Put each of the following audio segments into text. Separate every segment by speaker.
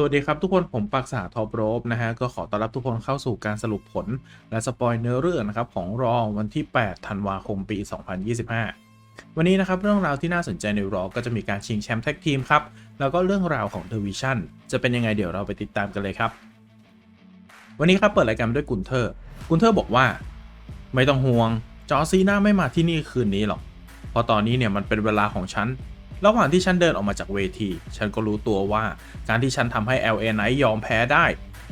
Speaker 1: สวัสดีครับทุกคนผมปักษาทอปโรบนะฮะก็ขอต้อนรับทุกคนเข้าสู่การสรุปผล และสปอยเนื้อเรื่องนะครับของรอวันที่ 8 ธันวาคมปี 2025 วันนี้นะครับเรื่องราวที่น่าสนใจในรอก็จะมีการชิงแชมป์แท็กทีมครับ แล้วก็เรื่องราวของเทวิชั่นจะเป็นยังไงเดี๋ยวเราไปติดตามกันเลยครับ วันนี้ครับเปิดรายการด้วยกุนเทอร์กุนเทอร์บอกว่า ไม่ต้องห่วงจอซีน่าไม่มาที่นี่คืนนี้หรอกเพราะตอนนี้เนี่ยมันเป็นเวลาของฉัน ระหว่างที่ฉันเดินออกมาจากเวที ฉันก็รู้ตัวว่าการที่ฉันทำให้ LA Knight ยอมแพ้ได้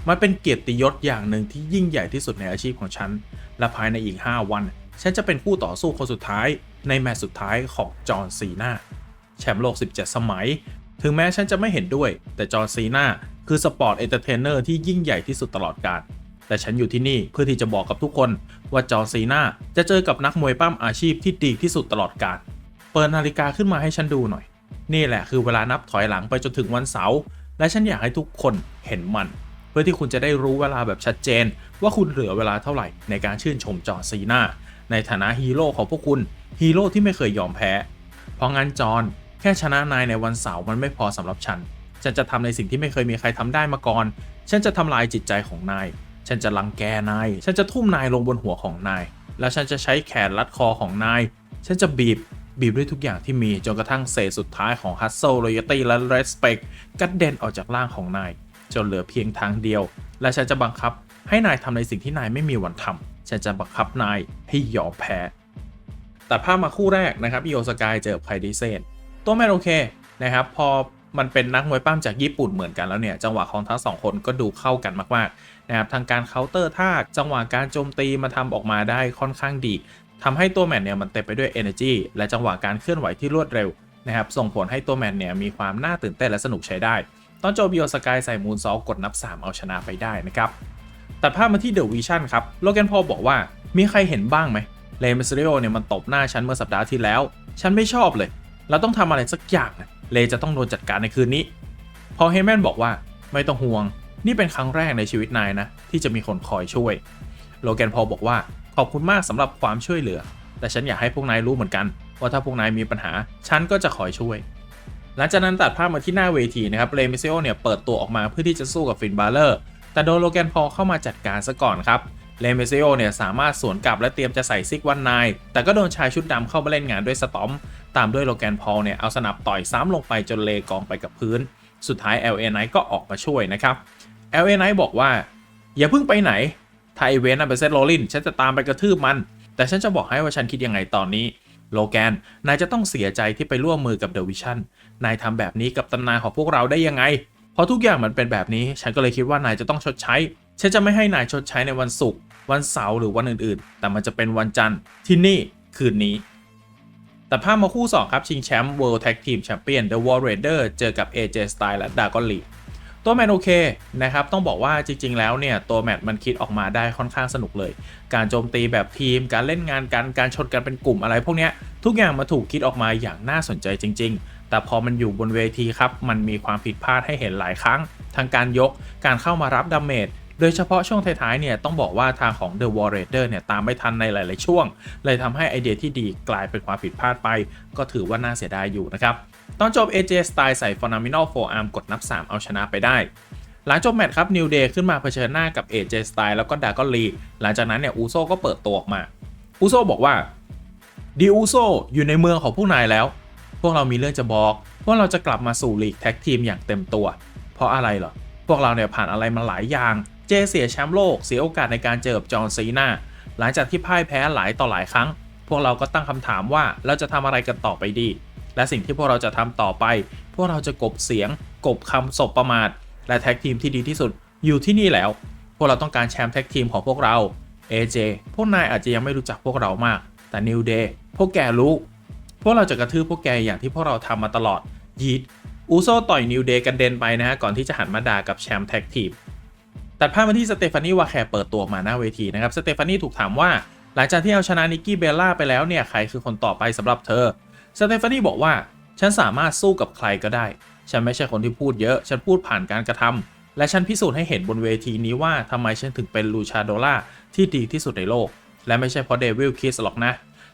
Speaker 1: มันเป็นเกียรติยศอย่างหนึ่งที่ยิ่งใหญ่ที่สุดในอาชีพของฉัน และภายในอีก 5 วัน ฉันจะเป็นคู่ต่อสู้คนสุดท้าย ในแมตช์สุดท้ายของจอห์นซีนาแชมป์โลก 17 สมัย ถึงแม้ฉันจะไม่เห็นด้วย แต่จอห์นซีนาคือสปอร์ตเอนเตอร์เทนเนอร์ที่ยิ่งใหญ่ที่สุดตลอดกาลแต่ฉันอยู่ที่นี่เพื่อที่จะบอกกับทุกคนว่าจอห์นซีนาจะเจอกับนักมวยปั้มอาชีพที่ดีที่สุดตลอดกาล เปิดนาฬิกาขึ้นมาให้ฉันดูหน่อย นี่แหละคือเวลานับถอยหลังไปจนถึงวันเสาร์และฉันอยากให้ทุกคนเห็นมัน เพื่อที่คุณจะได้รู้เวลาแบบชัดเจน ว่าคุณเหลือเวลาเท่าไหร่ในการชื่นชมจอซีนาในฐานะฮีโร่ของพวกคุณฮีโร่ที่ไม่เคยยอมแพ้ เพราะงั้นจอนแค่ชนะนายในวันเสาร์มันไม่พอสำหรับฉัน ฉันจะทำในสิ่งที่ไม่เคยมีใครทำได้มาก่อน ฉันจะทำลายจิตใจของนาย ฉันจะลังแกนาย ฉันจะทุ่มนายลงบนหัวของนาย แล้วฉันจะใช้แขนรัดคอของนาย ฉันจะบีบ บีบด้วยทุกอย่างที่มีจนกระทั่งเศษสุดท้ายของ Hustle Loyalty และ Respect กระเด็นออกจากร่างของนาย จนเหลือเพียงทางเดียว และฉันจะบังคับให้นายทำในสิ่งที่นายไม่มีวันทำฉันจะบังคับนายให้ยอมแพ้ตัดภาพมาคู่แรกนะครับอีโอสกายเจอับไคดิเซนตัวแมนโอเคนะครับ พอมันเป็นนักมวยปั้มจากญี่ปุ่นเหมือนกันแล้วเนี่ย จังหวะของทั้งสองคนก็ดูเข้ากันมากๆนะครับทางการเคาน์เตอร์ท่าจังหวะการโจมตีมาทำออกมาได้ค่อนข้างดี ทำให้ตัวแมนเนี่ยมันเต็มไปด้วย energy และจังหวะการเคลื่อนไหวที่รวดเร็วนะครับส่งผลให้ตัวแมนเนี่ยมีความน่าตื่นเต้นและสนุกใช้ได้ ตอนโจบิโอสกายใส่มูนซอลกดนับ 3 เอาชนะไปได้นะครับตัดภาพมาที่เดอะวิชั่นครับโลแกนพอลบอกว่ามีใครเห็นบ้างไหมเลมิสเรโอเนี่ยมันตบหน้าฉันเมื่อสัปดาห์ที่แล้ว ฉันไม่ชอบเลย เราต้องทำอะไรสักอย่างนะเลจะต้องโดนจัดการในคืนนี้ พอเฮแมนบอกว่าไม่ต้องห่วง นี่เป็นครั้งแรกในชีวิตนายนะ ที่จะมีคนคอยช่วย โลแกนพอลบอกว่า ขอบคุณมากสำหรับความช่วยเหลือ แต่ฉันอยากให้พวกนายรู้เหมือนกัน ว่าถ้าพวกนายมีปัญหา ฉันก็จะคอยช่วย หลังจากนั้นตัดภาพมาที่หน้าเวทีนะครับเรมิเซโอเนี่ยเปิดตัวออกมาเพื่อที่จะสู้กับฟินบาเลอร์แต่โดนโลแกนพอลเข้ามาจัดการซะก่อนครับเรมิเซโอเนี่ยสามารถสวนกลับและเตรียมจะใส่ซิกวันนายแต่ก็โดนชายชุดดำเข้ามาเล่นงานด้วยสตอม ตามด้วยโลแกนพอลเนี่ยเอาสนับต่อยซ้ำลงไปจนเลกองไปกับพื้น สุดท้าย LA Knight ก็ออกมาช่วยนะครับ LA Knight บอกว่า อย่าเพิ่งไปไหน ถ้าไอเวนต์เป็นเซตโรลินฉันจะตามไปกระทืบมัน แต่ฉันจะบอกให้ว่าฉันคิดยังไงตอนนี้ โลแกน นายจะต้องเสียใจที่ไปร่วมมือกับเดอะวิชั่น นายทำแบบนี้กับตำนานของพวกเราได้ยังไง เพราะทุกอย่างมันเป็นแบบนี้ ฉันก็เลยคิดว่านายจะต้องชดใช้ ฉันจะไม่ให้นายชดใช้ในวันศุกร์ วันเสาร์หรือวันอื่นๆ แต่มันจะเป็นวันจันทร์ที่นี่คืนนี้ แต่ภาพมาคู่2ครับชิงแชมป์ World Tag Team Champion The War Raider เจอกับ AJ Styles และ Dragon Lee ตัวแมนโอเคนะครับต้องบอกว่าจริง ๆ แล้วเนี่ยตัวแมตช์มันคิดออกมาได้ค่อนข้างสนุกเลย การโจมตีแบบทีม การเล่นงานกันการชนกันเป็นกลุ่มอะไร พวกเนี้ยทุกอย่างมาถูกคิดออกมาอย่างน่าสนใจจริง ๆ แต่พอมันอยู่บนเวทีครับมันมีความผิดพลาดให้เห็นหลายครั้ง ทางการยกการเข้ามารับดาเมจโดยเฉพาะช่วงท้ายๆ เนี่ยต้องบอกว่าทางของ The War Raider เนี่ยตามไม่ทันในหลาย ๆ ช่วง เลยทำให้ไอเดียที่ดีกลายเป็นความผิดพลาดไป ก็ถือว่าน่าเสียดายอยู่นะครับ ตอนจบ AJ Styles ใส่ Phenomenal Forearm กดนับ 3 เอาชนะไปได้ หลังจบแมตช์ครับ New Day ขึ้นมาเผชิญหน้ากับ AJ Styles แล้วก็ดากอนลีหลังจากนั้นเนี่ยอูโซก็เปิดตัวออกมาอูโซบอกว่าดีอูโซอยู่ในเมืองของพวกนายแล้ว พวกเรามีเรื่องจะบอกพวกเราจะกลับมาสู่ลีกแท็กทีมอย่างเต็มตัว เพราะอะไรเหรอ พวกเราเนี่ยผ่านอะไรมาหลายอย่าง เจเสียแชมป์โลก เสียโอกาสในการเจอกับจอห์นซีนาหลังจากที่พ่ายแพ้หลายต่อหลายครั้ง พวกเราก็ตั้งคำถามว่าเราจะทำอะไรกันต่อไปดี และสิ่งที่พวกเราจะทำต่อไป พวกเราจะกบเสียง กบคำศพประมาท และแท็กทีมที่ดีที่สุด อยู่ที่นี่แล้ว พวกเราต้องการแชมป์แท็กทีมของพวกเรา AJ พวกนายอาจจะยังไม่รู้จักพวกเรามาก แต่ New Day พวกแกรู้ พวกเราจะกระทืบพวกแกอย่างที่พวกเราทำมาตลอดยีดอูโซต่อยนิวเดย์กันเด็นไปนะฮะก่อนที่จะหันมาด่ากับแชมป์แท็กทีมตัดภาพมาที่สเตฟานีวาแคร์เปิดตัวมาหน้าเวทีนะครับสเตฟานีถูกถามว่า หลังจากที่เอาชนะนิกกี้เบลล่าไปแล้วเนี่ยใครคือคนต่อไปสำหรับเธอ สเตฟานีบอกว่า ฉันสามารถสู้กับใครก็ได้ ฉันไม่ใช่คนที่พูดเยอะ ฉันพูดผ่านการกระทำและฉันพิสูจน์ให้เห็นบนเวทีนี้ว่าทำไมฉันถึงเป็นลูชาโดล่าที่ดีที่สุดในโลก และไม่ใช่เพราะเดวิลคิสหรอกนะ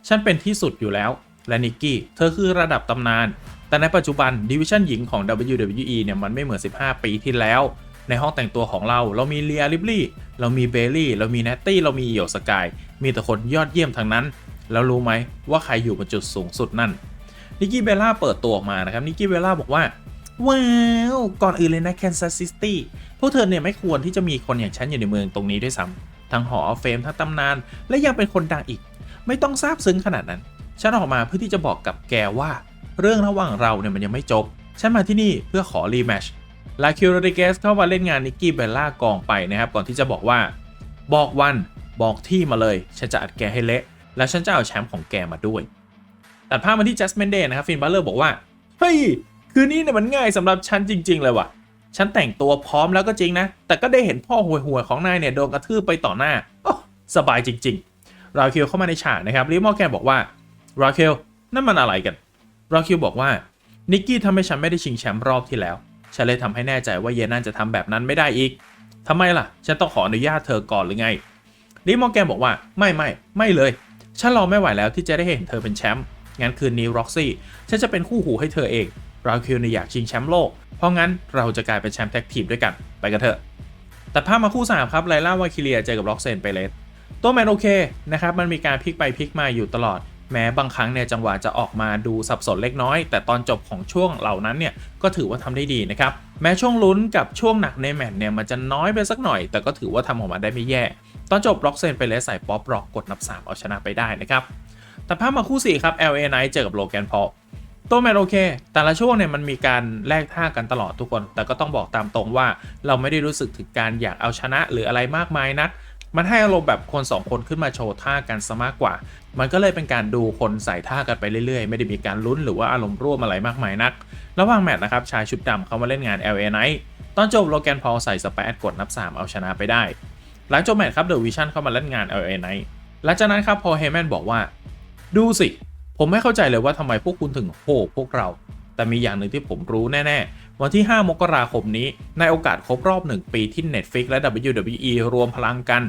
Speaker 1: ฉันเป็นที่สุดอยู่แล้ว และนิกกี้ เธอคือระดับตำนาน แต่ในปัจจุบันดิวิชั่นหญิงของ WWE เนี่ยมันไม่เหมือน 15 ปีที่แล้ว ในห้องแต่งตัวของเรา เรามีเลียริบลี่ เรามีเบลลี่ เรามีเนตตี้ เรามีโยวสกาย มีแต่คนยอดเยี่ยมทั้งนั้น แล้วรู้ไหมว่าใครอยู่บนจุดสูงสุดนั่น นิกกี้เบลล่าเปิดตัวออกมานะครับนิกกี้เบลล่าบอกว่าว้าวก่อนอื่นเลยนะแคนซัสซิตี้พวกเธอเนี่ยไม่ควรที่จะมีคนอย่างฉันอยู่ในเมืองตรงนี้ด้วยซ้ำทั้งหอเฟมทั้งตำนาน และยังเป็นคนดังอีก ไม่ต้องซาบซึ้งขนาดนั้น ฉันออกมาเพื่อที่จะบอกกับแกว่า เรื่องระหว่างเราเนี่ยมันยังไม่จบ ฉันมาที่นี่เพื่อขอรีแมชลาคิวโรดิเกสเข้ามาเล่นงานนิกกี้เบลล่ากองไปนะครับ ก่อนที่จะบอกว่า บอกวันบอกที่มาเลย ฉันจะอัดแกให้เละ แล้วฉันจะเอาแชมป์ของแกมาด้วย ตัดภาพมาที่ Jasmine Day นะครับฟินบัลเลอร์บอกว่า เฮ้ย คืนนี้เนี่ยมันง่ายสำหรับฉันจริง ๆ เลยว่ะ ฉันแต่งตัวพร้อมแล้วก็จริงนะ แต่ก็ได้เห็นพ่อห่วยๆของนายเนี่ยโดนกระทืบไปต่อหน้าโอ้สบายจริง ๆ ราคิวเข้ามาในฉากนะครับลิมอร์แกนบอกว่าราคิวนั่นมันอะไรกันราคิวบอกว่านิกกี้ทำให้ฉันไม่ได้ชิงแชมป์รอบที่แล้ว ฉันเลยทำให้แน่ใจว่าเยนั่นจะทำแบบนั้นไม่ได้อีกทำไมล่ะ ฉันต้องขออนุญาตเธอก่อนหรือไงลิมอร์แกนบอกว่าไม่ไม่ไม่เลย ฉันรอไม่ไหวแล้วที่จะได้เห็นเธอเป็นแชมป์ งั้นคืนนี้ร็อกซี่ฉันจะเป็นคู่หูให้เธอเองราคิวเนี่ยอยากชิงแชมป์โลก เพราะงั้นเราจะกลายเป็นแชมป์แท็กทีมด้วยกันไปกันเถอะ แต่ภาพมาคู่สามครับไลล่าวาคิเลียเจอกับร็อกเซนไปเลสตัวแมนโอเคนะครับมันมีการพลิกไปพลิกมาอยู่ตลอด แม้บางครั้งเนี่ยจังหวะจะออกมาดูสับสนเล็กน้อย แต่ตอนจบของช่วงเหล่านั้นเนี่ยก็ถือว่าทำได้ดีนะครับแม้ช่วงลุ้นกับช่วงหนักในแมตช์เนี่ยมันจะน้อยไปสักหน่อย แต่ก็ถือว่าทำออกมาได้ไม่แย่ ตอนจบร็อกเซนไปเลสใส่ป๊อปร็อกกดนับสามเอาชนะไปได้นะครับ แต่ภาพมาคู่4ครับ LA Knight เจอกับโลแกนพอลตัวแมนโอเค แต่ละช่วงเนี่ยมันมีการแลกท่ากันตลอดทุกคน แต่ก็ต้องบอกตามตรงว่าเราไม่ได้รู้สึกถึงการอยากเอาชนะหรืออะไรมากมายนัก มันให้อารมณ์แบบคน 2 คนขึ้นมาโชว์ท่ากันซะมากกว่า มันก็เลยเป็นการดูคนใส่ท่ากันไปเรื่อยๆ ไม่ได้มีการลุ้นหรือว่าอารมณ์ร่วมอะไรมากมายนัก ระหว่างแมตช์นะครับชายชุดดำเขามาเล่นงาน LA Knight ตอนจบโลแกนพอลใส่สเปซกดนับ 3 เอาชนะไปได้ หลังจบแมตช์ครับเดอะวิชั่นเข้ามาเล่นงาน LA Knight หลังจากนั้นครับพอเฮแมนบอกว่า ดูสิ ผมไม่เข้าใจเลยว่าทำไมพวกคุณถึงโหพวกเรา แต่มีอย่างหนึ่งที่ผมรู้แน่ ๆ วันที่ 5 มกราคมนี้ ในโอกาสครบรอบ 1 ปีที่ Netflix และ WWE รวมพลังกัน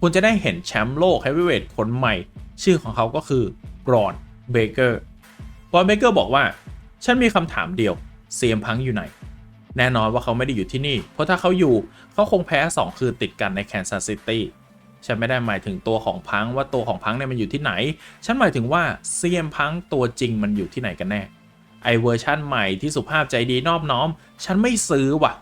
Speaker 1: คุณจะได้เห็นแชมป์โลก Heavyweight คนใหม่ ชื่อของเขาก็คือบรอนเบเกอร์บรอนเบเกอร์บอกว่า ฉันมีคำถามเดียวเซียมพังอยู่ไหนแน่นอนว่าเขาไม่ได้อยู่ที่นี่ เพราะถ้าเขาอยู่เขาคงแพ้ 2 คืนติดกันในแคนซัสซิตี้ ฉันไม่ได้หมายถึงตัวของพังว่าตัวของพังเนี่ยมันอยู่ที่ไหน ฉันหมายถึงว่าเซียมพังตัวจริงมันอยู่ที่ไหนกันแน่ ไอเวอร์ชั่นใหม่ที่สุภาพใจดีนอบน้อม ฉันไม่ซื้อว่ะ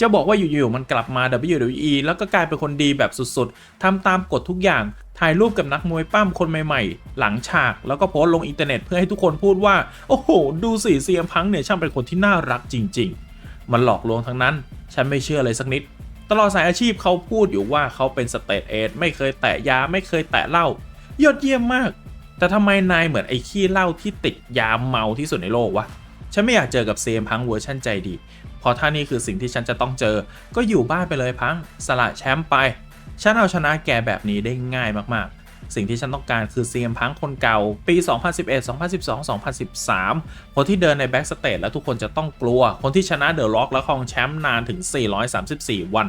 Speaker 1: จะบอกว่าอยู่ๆมันกลับมา WWE แล้วก็กลายเป็นคนดีแบบสุดๆทำตามกฎทุกอย่าง ถ่ายรูปกับนักมวยปั้มคนใหม่ๆ หลังฉากแล้วก็โพสต์ลงอินเทอร์เน็ตเพื่อให้ทุกคนพูดว่า โอ้โห ดูสิเซียมพังเนี่ยช่างเป็นคนที่น่ารักจริง ๆ มันหลอกลวงทั้งนั้น ฉันไม่เชื่อเลยสักนิด ตลอดสายอาชีพเขาพูดอยู่ว่าเขาเป็นสเตทเอดไม่เคยแตะยาไม่เคยแตะเหล้ายอดเยี่ยมมาก แต่ทำไมนายเหมือนไอ้ขี้เหล้าที่ติดยาเมาที่สุดในโลกวะ ฉันไม่อยากเจอกับเซมพังเวอร์ชั่นใจดี พอถ้านี่คือสิ่งที่ฉันจะต้องเจอ ก็อยู่บ้านไปเลยพัง สละแชมป์ไป ฉันเอาชนะแกแบบนี้ได้ง่ายมากๆ สิ่งที่ฉันต้องการคือเซียมพังคนเก่า ปี 2011 2012 2013 คนที่เดินในแบ็กสเตจแล้วทุกคนจะต้องกลัว คนที่ชนะเดอะล็อกและครองแชมป์นานถึง 434 วัน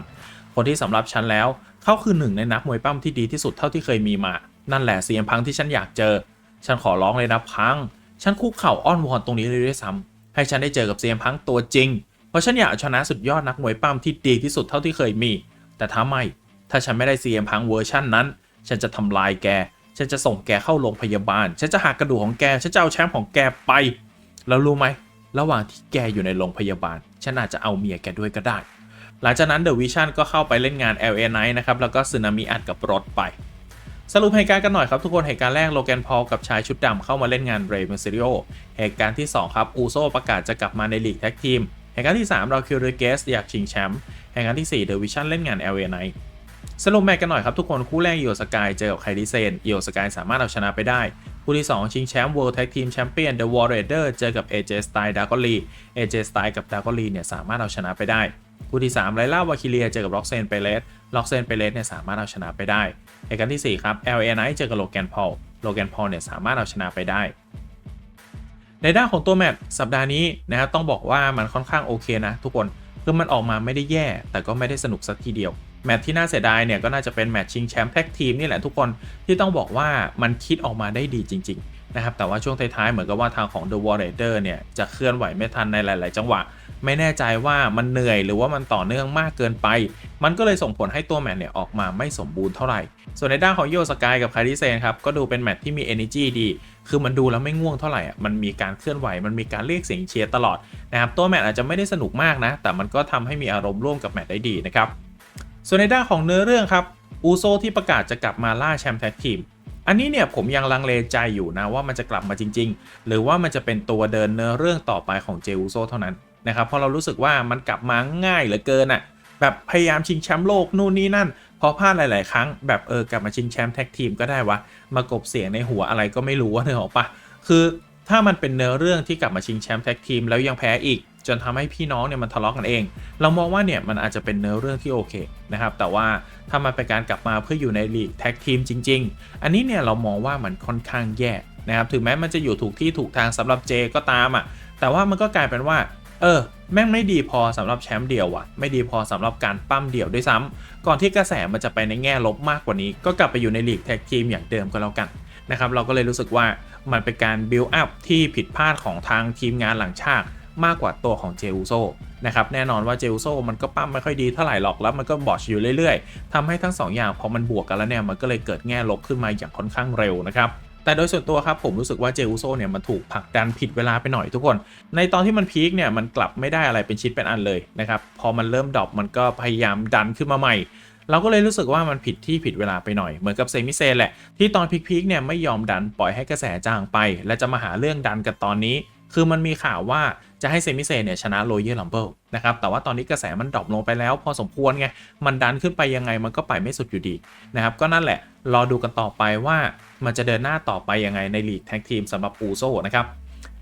Speaker 1: คนที่สำหรับฉันแล้วเขาคือหนึ่งในนักมวยปั้มที่ดีที่สุดเท่าที่เคยมีมา นั่นแหละเซียมพังที่ฉันอยากเจอ ฉันขอร้องเลยนะพัง ฉันคุกเข่าอ้อนวอนตรงนี้เลยด้วยซ้ำให้ฉันได้เจอกับเซียมพังตัวจริง เพราะฉันอยากชนะสุดยอดนักมวยปั้มที่ดีที่สุดเท่าที่เคยมี แต่ถ้าไม่ ถ้าฉันไม่ได้เซียมพังเวอร์ชั่นนั้น ฉันจะทำลายแก ฉันจะส่งแกเข้าโรงพยาบาล ฉันจะหักกระดูกของแก ฉันจะเอาแชมป์ของแกไป แล้วรู้ไหม ระหว่างที่แกอยู่ในโรงพยาบาล ฉันอาจจะเอาเมียแกด้วยก็ได้ หลังจากนั้นเดอะวิชั่นก็เข้าไปเล่นงาน LA Night นะครับ แล้วก็สึนามิอัดกับรถไป สรุปเหตุการณ์กันหน่อยครับทุกคน เหตุการณ์แรกโลแกนพอลกับชายชุดดำเข้ามาเล่นงานเรย์เมอร์ซิริโอ เหตุการณ์ที่ 2 ครับอูโซประกาศจะกลับมาในลีกแท็กทีม เหตุการณ์ที่3เราคิวเรเกสอยากชิงแชมป์ เหตุการณ์ที่4เดอะวิชั่นเล่นงาน LA Night สรุปแมตช์กันหน่อยครับทุกคนคู่แรกอีโอสกายเจอกับไคดิเซนอีโอสกายสามารถเอาชนะไปได้ คู่ที่ 2 ชิงแชมป์ World Tag Team Champion The War Raider เจอกับ AJ Styles ดากอลี AJ Styles กับดากอลีเนี่ยสามารถเอาชนะไปได้ คู่ที่3ไลล่าวาคิเลียเจอกับล็อกเซนเปเลสล็อกเซนเปเลสเนี่ยสามารถเอาชนะไปได้เหตุการที่ 4 ครับ LA Knight เจอกับโลแกนพอลโลแกนพอลเนี่ยสามารถเอาชนะไปได้ในด้านของตัวแมตช์สัปดาห์นี้นะครับต้องบอกว่ามันค่อนข้างโอเคนะทุกคนคือมันออกมาไม่ได้แย่ แต่ก็ไม่ได้สนุกสักทีเดียว แมตช์ที่น่าเสียดายเนี่ยก็น่าจะเป็นแมตช์ชิงแชมป์แท็กทีมนี่แหละทุกคนที่ต้องบอกว่ามันคิดออกมาได้ดีจริง ๆ นะครับ แต่ว่าช่วงท้ายๆ เหมือนกับว่าทางของ The War Raider เนี่ยจะเคลื่อนไหวไม่ทันในหลาย ๆ จังหวะ ไม่แน่ใจว่ามันเหนื่อยหรือว่ามันต่อเนื่องมากเกินไป มันก็เลยส่งผลให้ตัวแมตช์เนี่ยออกมาไม่สมบูรณ์เท่าไหร่ ส่วนในด้านของโยสกายกับคาริเซนครับก็ดูเป็นแมตช์ที่มี energy ดีคือมันดูแล้วไม่ง่วงเท่าไหร่อะ มันมีการเคลื่อนไหว มันมีการเรียกเสียงเชียร์ตลอดนะครับ ตัวแมตช์อาจจะไม่ได้สนุกมากนะ แต่มันก็ทำให้มีอารมณ์ร่วมกับแมตช์ได้ดีนะครับ ส่วนในด้านของเนื้อเรื่องครับอูโซที่ประกาศจะกลับมาล่าแชมป์แท็กทีมอันนี้เนี่ยผมยังลังเลใจอยู่นะว่ามันจะกลับมาจริง ๆ หรือว่ามันจะเป็นตัวเดินเนื้อเรื่องต่อไปของเจอูโซเท่านั้นนะครับเพราะเรารู้สึกว่ามันกลับมาง่ายเหลือเกินอะ่ะแบบพยายามชิงแชมป์โลกนู่นนี่นั่น พอพลาดหลาย ๆ ครั้งแบบเออกลับมาชิงแชมป์แท็กทีมก็ได้วะมากบเสียงในหัวอะไรก็ไม่รู้ว่าเนอออกปะคือถ้ามันเป็นเนื้อเรื่องที่กลับมาชิงแชมป์แท็กทีมแล้วยังแพ้อีก จนทำให้พี่น้องเนี่ยมันทะเลาะกันเอง เรามองว่าเนี่ยมันอาจจะเป็นเนื้อเรื่องที่โอเคนะครับ แต่ว่าถ้ามันเป็นการกลับมาเพื่ออยู่ในลีกแท็กทีมจริง ๆ อันนี้เนี่ยเรามองว่ามันค่อนข้างแย่นะครับถึงแม้มันจะอยู่ถูกที่ถูกทางสำหรับเจก็ตามอะ แต่ว่ามันก็กลายเป็นว่า เออ แม่งไม่ดีพอสำหรับแชมป์เดียวว่ะ ไม่ดีพอสำหรับการปั้มเดี่ยวด้วยซ้ำก่อนที่กระแสมันจะไปในแง่ลบมากกว่านี้ ก็กลับไปอยู่ในลีกแท็กทีมอย่างเดิมก็แล้วกันนะครับ เราก็เลยรู้สึกว่ามันเป็นการบิลอัพที่ผิดพลาดของทางทีมงานหลังฉาก มากกว่าตัวของเจอุโซนะครับแน่นอนว่าเจอุโซมันก็ปั้มไม่ค่อยดีเท่าไหร่หรอกแล้วมันก็บอชอยู่เรื่อยๆทำให้ทั้งสองอย่างพอมันบวกกันแล้วเนี่ยมันก็เลยเกิดแง่ลบขึ้นมาอย่างค่อนข้างเร็วนะครับแต่โดยส่วนตัวครับผมรู้สึกว่าเจอุโซเนี่ยมันถูกผลักดันผิดเวลาไปหน่อยทุกคน ในตอนที่มันพีคเนี่ยมันกลับไม่ได้อะไรเป็นชิ้นเป็นอันเลยนะครับพอมันเริ่มดรอปมันก็พยายามดันขึ้นมาใหม่เราก็เลยรู้สึกว่ามันผิดที่ผิดเวลาไปหน่อย เหมือนกับเซมิเซนแหละ ที่ตอนพีคๆเนี่ยไม่ยอมดันปล่อยให้กระแสจางไป และจะมาหาเรื่องดันกันตอนนี้ คือมันมีข่าวว่า จะให้เซมิเซนเนี่ยชนะโรเยอร์ลัมเบิลนะครับแต่ว่าตอนนี้กระแสมันดรอปลงไปแล้วพอสมควรไงมันดันขึ้นไปยังไงมันก็ไปไม่สุดอยู่ดีนะครับก็นั่นแหละรอดูกันต่อไปว่ามันจะเดินหน้าต่อไปยังไงในลีกแท็กทีมสำหรับปูโซนะครับ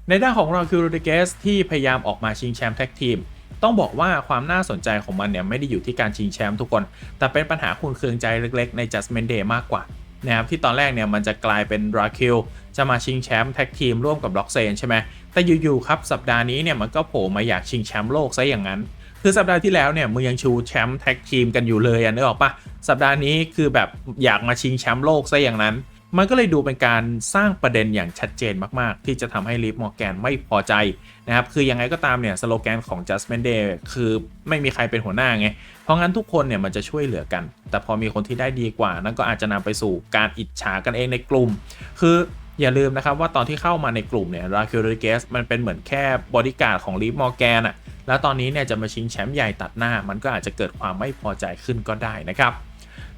Speaker 1: ในด้านของเราคิวโรดิเกสที่พยายามออกมาชิงแชมป์แท็กทีมต้องบอกว่าความน่าสนใจของมันเนี่ยไม่ได้อยู่ที่การชิงแชมป์ทุกคน แต่เป็นปัญหาคุณเคืองใจเล็กๆ ใน Judgment Day มากกว่า นะครับที่ตอนแรกเนี่ยมันจะกลายเป็นราคิลจะมาชิงแชมป์แท็กทีมร่วมกับล็อกเซนใช่ไหมแต่อยู่ๆครับสัปดาห์นี้เนี่ยมันก็โผล่มาอยากชิงแชมป์โลกซะอย่างนั้น คือสัปดาห์ที่แล้วเนี่ยมึงยังชูแชมป์แท็กทีมกันอยู่เลยอะนึกออกปะสัปดาห์นี้คือแบบอยากมาชิงแชมป์โลกซะอย่างนั้น มันก็เลยดูเป็นการสร้างประเด็นอย่างชัดเจนมาก ๆ ที่จะทำให้ลิฟมอร์แกนไม่พอใจนะครับ คือยังไงก็ตามเนี่ยสโลแกนของ Judgment Day คือไม่มีใครเป็นหัวหน้าไง เพราะงั้นทุกคนเนี่ยมันจะช่วยเหลือกัน แต่พอมีคนที่ได้ดีกว่า นั่นก็อาจจะนำไปสู่การอิจฉากันเองในกลุ่ม คืออย่าลืมนะครับว่าตอนที่เข้ามาในกลุ่มเนี่ยราคิโรเกสมันเป็นเหมือนแค่บอดี้การ์ดของลิฟมอร์แกนอะแล้วตอนนี้เนี่ยจะมาชิงแชมป์ใหญ่ตัดหน้า มันก็อาจจะเกิดความไม่พอใจขึ้นก็ได้นะครับ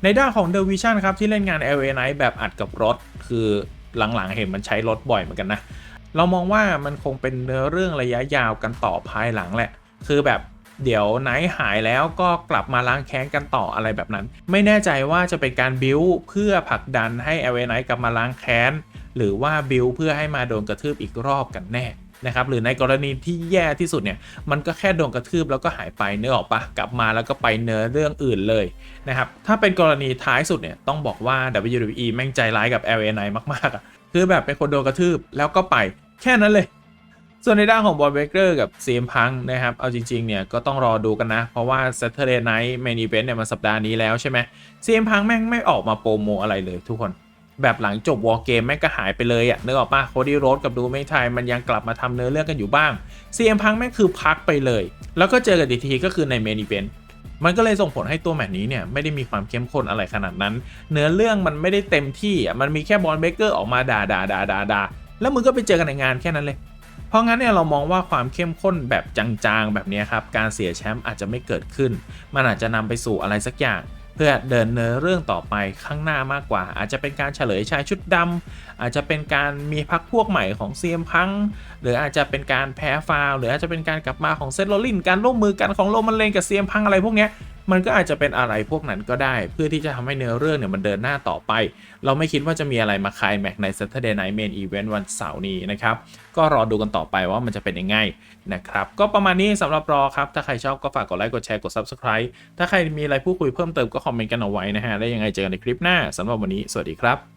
Speaker 1: ในด้านของ The Vision ครับ ที่เล่นงาน LA Night แบบอัดกับรถ คือหลังๆเห็นมันใช้รถบ่อยเหมือนกันนะ เรามองว่ามันคงเป็นเนื้อเรื่องระยะยาวกันต่อภายหลังแหละ คือแบบเดี๋ยวไนท์หายแล้วก็กลับมาล้างแค้นกันต่ออะไรแบบนั้น ไม่แน่ใจว่าจะเป็นการบิวเพื่อผลักดันให้ LA Night กลับมาล้างแค้นหรือว่าบิวเพื่อให้มาโดนกระทืบอีกรอบกันแน่ นะครับหรือในกรณีที่แย่ที่สุดเนี่ยมันก็แค่โดนกระทืบแล้วก็หายไปเนื้อออกปะกลับมาแล้วก็ไปเนื้อเรื่องอื่นเลยนะครับถ้าเป็นกรณีท้ายสุดเนี่ยต้องบอกว่า WWE แม่งใจร้ายกับ LA Knight มากๆอะคือแบบเป็นคนโดนกระทืบแล้วก็ไปแค่นั้นเลยส่วนในด้านของบอลเบเกอร์กับเซีมพังนะครับ เอาจริง ๆ เนี่ย ก็ต้องรอดูกันนะ เพราะว่า Saturday Night Main Event เนี่ยมันสัปดาห์นี้แล้วใช่ไหมเซีมพังแม่งไม่ออกมาโปรโมอะไรเลยทุกคน แบบหลังจบวอลเกมแม่งก็หายไปเลยอะนึกออกปะโคดี้โรสกับดูไม่ไทยมันยังกลับมาทำเนื้อเรื่องกันอยู่บ้าง CM พังแม่งคือพักไปเลย แล้วก็เจอกันอีกทีก็คือในเมนอีเวนมันก็เลยส่งผลให้ตัวแมตช์นี้เนี่ยไม่ได้มีความเข้มข้นอะไรขนาดนั้น เนื้อเรื่องมันไม่ได้เต็มที่อะมันมีแค่บอลเบเกอร์ออกมาด่าด่าด่าด่าด่าแล้วมึงก็ไปเจอกันในงานแค่นั้นเลย เพราะงั้นเนี่ยเรามองว่าความเข้มข้นแบบจางๆแบบนี้ครับการเสียแชมป์อาจจะไม่เกิดขึ้น มันอาจจะนำไปสู่อะไรสักอย่าง เพื่อเดินเนื้อเรื่องต่อไปข้างหน้ามากกว่า อาจจะเป็นการเฉลยชายชุดดำอาจจะเป็นการมีพักพวกใหม่ของเซียมพังหรืออาจจะเป็นการแพ้ฟาวหรืออาจจะเป็นการกลับมาของเซตโรลินการร่วมมือกันของโรมันเลนกับเซียมพังอะไรพวกเนี้ยมันก็อาจจะเป็นอะไรพวกนั้นก็ได้ เพื่อที่จะทำให้เนื้อเรื่องเนี่ยมันเดินหน้าต่อไป เราไม่คิดว่าจะมีอะไรมาคายแม็กใน Saturday Night Main Event วันเสาร์นี้นะครับ ก็รอดูกันต่อไปว่ามันจะเป็นยังไงนะครับ ก็ประมาณนี้สำหรับรอครับ ถ้าใครชอบก็ฝากกดไลค์กดแชร์กด Subscribe ถ้าใครมีอะไรพูดคุยเพิ่มเติมก็คอมเมนต์กันเอาไว้นะฮะ แล้วยังไงเจอกันในคลิปหน้าสำหรับวันนี้ สวัสดีครับ